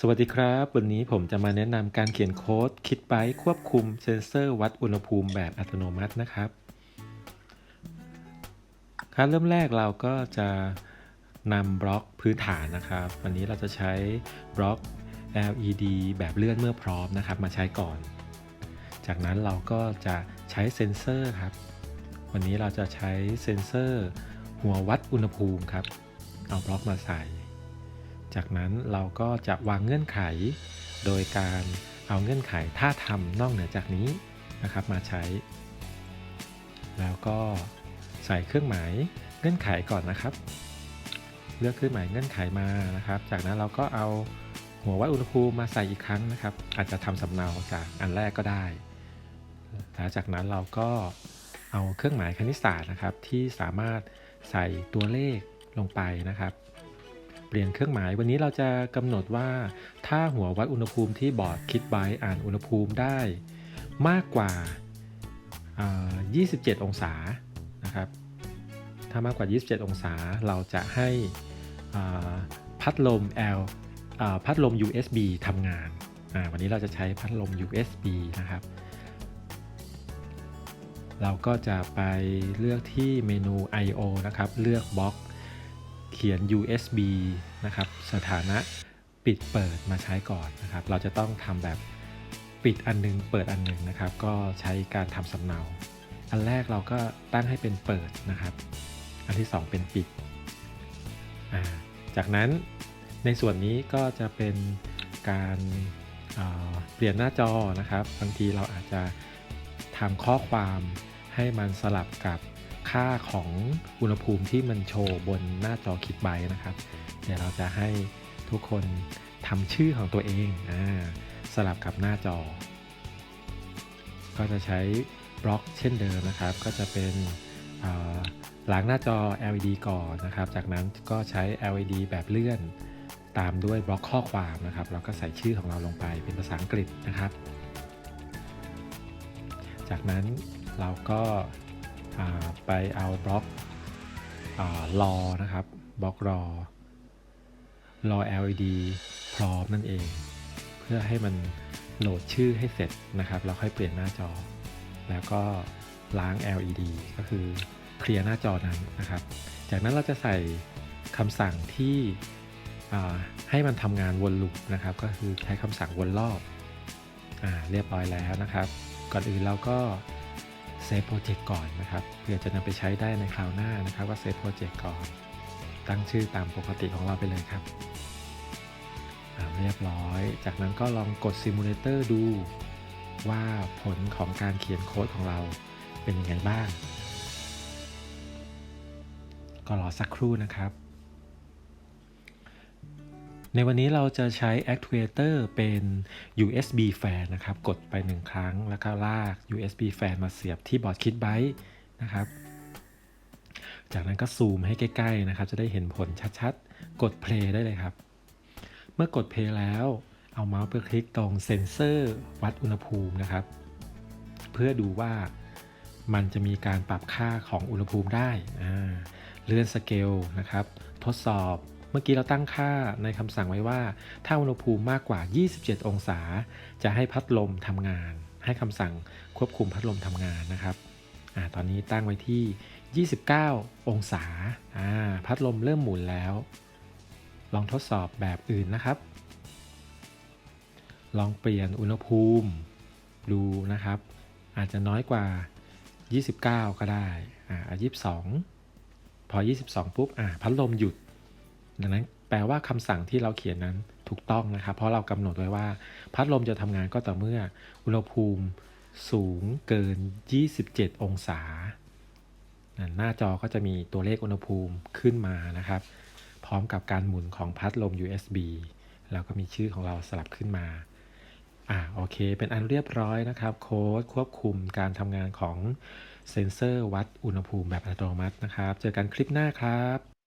สวัสดีครับ วันนี้ผมจะมาแนะนำการเขียนโค้ดคิดไบควบคุมเซนเซอร์วัดอุณหภูมิแบบอัตโนมัตินะครับครับเริ่มแรกเราก็จะนำบล็อกพื้นฐานนะครับ วันนี้เราจะใช้บล็อก LED แบบเลื่อนเมื่อพร้อมนะครับ มาใช้ก่อน จากนั้นเราก็จะใช้เซ็นเซอร์ครับ วันนี้เราจะใช้เซ็นเซอร์หัววัดอุณหภูมิครับ เอาบล็อกมาใส่ จากนั้นเราก็จะวางเงื่อนไข โดยการเอาเงื่อนไขถ้าทำนอกเหนือจากนี้นะครับมาใช้ แล้วก็ใส่เครื่องหมายเงื่อนไขก่อนนะครับ เลือกเครื่องหมายเงื่อนไขมานะครับ จากนั้นเราก็เอาหัววัดอุณหภูมิมาใส่อีกครั้งนะครับ อาจจะทำสำเนาจากอันแรกก็ได้แล้วจากนั้นเราก็เอาเครื่องหมายคณิตศาสตร์นะครับ ที่สามารถใส่ตัวเลขลงไปนะครับ ปลี่ยนเครื่องหมาย วันนี้เราจะกำหนดว่า ถ้าหัววัดอุณหภูมิที่บอร์ดคิดไบอ่านอุณหภูมิได้มากกว่า 27 องศานะครับ ถ้ามากกว่า 27 องศาเราจะให้พัดลม L อ่าพัดลม USB ทำงาน วันนี้เราจะใช้พัดลม USB นะครับ เราก็จะไปเลือกที่เมนู I/O นะครับ เลือกบล็อก เขียน USB นะครับ สถานะปิดเปิดมาใช้ก่อนนะครับ เราจะต้องทำแบบปิดอันนึงเปิดอันนึงนะครับ ก็ใช้การทำสำเนา อันแรกเราก็ตั้งให้เป็นเปิดนะครับ อันที่ 2 เป็นปิดาจากนั้นในส่วนนี้ก็จะเป็นการอ่าเปลี่ยนหน้าจอนะครับ บางทีเราอาจจะทำข้อความให้มันสลับกับ ค่าของอุณหภูมิที่มันโชว์บนหน้าจอคิดไบนะครับ เดี๋ยวเราจะให้ทุกคนทำชื่อของตัวเองอสลับกับหน้าจอ ก็จะใช้บล็อกเช่นเดิมนะครับ ก็จะเป็นอ่าล้างหน้าจอ LED ก่อนนะครับ จากนั้นก็ใช้ LED แบบเลื่อน ตามด้วยบล็อกข้อความนะครับ เราก็ใส่ชื่อของเราลงไปเป็นภาษาอังกฤษนะครับ จากนั้นเราก็ ไปเอาบล็อกรอนะครับบล็อกรอรอ LED พร้อมนั่นเอง เพื่อให้มันโหลดชื่อให้เสร็จนะครับเราค่อยเปลี่ยนหน้าจอ แล้วก็ล้าง LED ก็คือเคลียร์หน้าจอนั้นนะครับ จากนั้นเราจะใส่คำสั่งที่ให้มันทำงานวนลูปนะครับ ก็คือใช้คำสั่งวนรอบอเรียบร้อยแล้วนะครับ ก่อนอื่นเราก็ เซฟโปรเจกต์ก่อนนะครับเพื่อจะนำไปใช้ได้ในคราวหน้านะครับก็เซฟโปรเจกต์ก่อน ตั้งชื่อตามปกติของเราไปเลยครับเรียบร้อย จากนั้นก็ลองกดซิมูเลเตอร์ดูว่าผลของการเขียนโค้ดของเราเป็นยังไงบ้าง ก็รอสักครู่นะครับ ในวันนี้เราจะใช้ Actuator เป็น USB fan นะครับ กดไปหนึ่งครั้งแล้วก็ลาก USB fan มาเสียบที่บอร์ดคิดไบต์นะครับ จากนั้นก็ซูมให้ใกล้ๆนะครับ จะได้เห็นผลชัดๆ กด play ได้เลยครับ เมื่อกด play แล้วเอาเมาส์ไปคลิกตรงเซ็นเซอร์วัดอุณหภูมินะครับ เพื่อดูว่ามันจะมีการปรับค่าของอุณหภูมิได้ เลื่อนสเกลนะครับ ทดสอบ เมื่อกี้เราตั้งค่าในคำสั่งไว้ว่า ถ้าอุณหภูมิมากกว่า 27 องศา จะให้พัดลมทำงาน ให้คำสั่งควบคุมพัดลมทำงานนะครับอตอนนี้ตั้งไว้ที่ 29 องศาอ่าพัดลมเริ่มหมุนแล้ว ลองทดสอบแบบอื่นนะครับ ลองเปลี่ยนอุณหภูมิดูนะครับ อาจจะน้อยกว่า 29 ก็ได้ อ่า22 พอ 22 ปุ๊บ อ่า พัดลมหยุด ดังนั้นแปลว่าคำสั่งที่เราเขียนนั้นถูกต้องนะครับ เพราะเรากำหนดไว้ว่า พัดลมจะทำงานก็ต่อเมื่ออุณหภูมิสูงเกิน 27 องศา หน้าจอก็จะมีตัวเลขอุณหภูมิขึ้นมานะครับ พร้อมกับการหมุนของพัดลม USB แล้วก็มีชื่อของเราสลับขึ้นมา อ่าโอเค เป็นอันเรียบร้อยนะครับ โค้ดควบคุมการทำงานของเซ็นเซอร์วัดอุณหภูมิแบบอัตโนมัตินะครับ เจอกันคลิปหน้าครับ